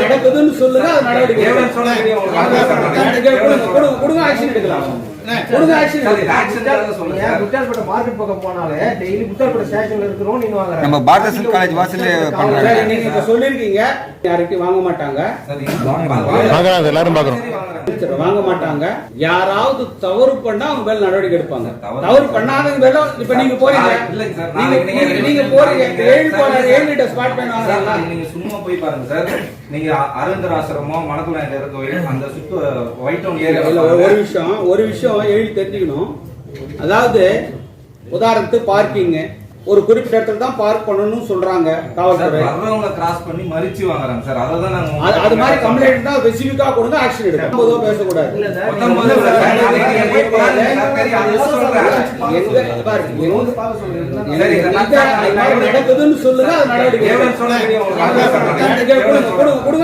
நடக்குதுன்னு சொல்லுங்க கொடுங்க, ஆக்ஷன் எடுக்கலாம். கொடுங்க ஆக்ஷன் மார்க்கெட் பக்கம் போனாலே டெய்லி முட்டாள்பேட்டை ஸ்டேஷன்ல இருக்கிறோம் நீங்க வாங்குற நம்ம பாரதாசன் காலேஜ் வாசல்ல பண்றாங்க. சரி, நீங்க இப்ப சொல்லிருக்கீங்க யாருக்கும் வாங்க மாட்டாங்க? சார், இது வாங்க- பார்க்கறாங்க, எல்லாரும் பார்க்கறோம். வாங்குறாங்க. சரி, வாங்க மாட்டாங்க. யாராவது தவறு பண்ணா அவங்க மேல நடவடிக்கை எடுப்பாங்க. தவறு பண்ணாதவங்க மேல இப்ப நீங்க போறீங்க. நீங்க நீங்க போறீங்க. ஏழு போறாரு ஏழு லிட்டர் ஸ்பாட் பண்ண சார், வாங்குறாங்களா நீங்க சும்மா போய் பாருங்க சார். நீங்க அரவிந்தர் ஆசிரமம் மணக்குளாயில இருக்க அந்த சுத்து ஒயிட் டவுன் இல்ல, ஒரு- விஷயம் ஒரு விஷயம் எழுதி தெரிஞ்சுக்கணும். அதாவது உதாரணத்துக்கு பார்க்கிங் ஒரு குறிப்பிட்ட இடத்துல தான் பார்க் பண்ணணும்னு சொல்றாங்க காவல்துறை. வர்றவங்க கிராஸ் பண்ணி மறிச்சு வாங்குறாங்க சார். அதை தான் நாங்க அது மாதிரி கம்ப்ளைண்ட் தான் ஸ்பெசிஃபிக்கா கொடுங்க ஆக்ஷன் எடுக்கும் பொதுவா பேசக்கூடாது நடக்குதுன்னு சொல்லுங்க நடவடிக்கை கொடுங்க.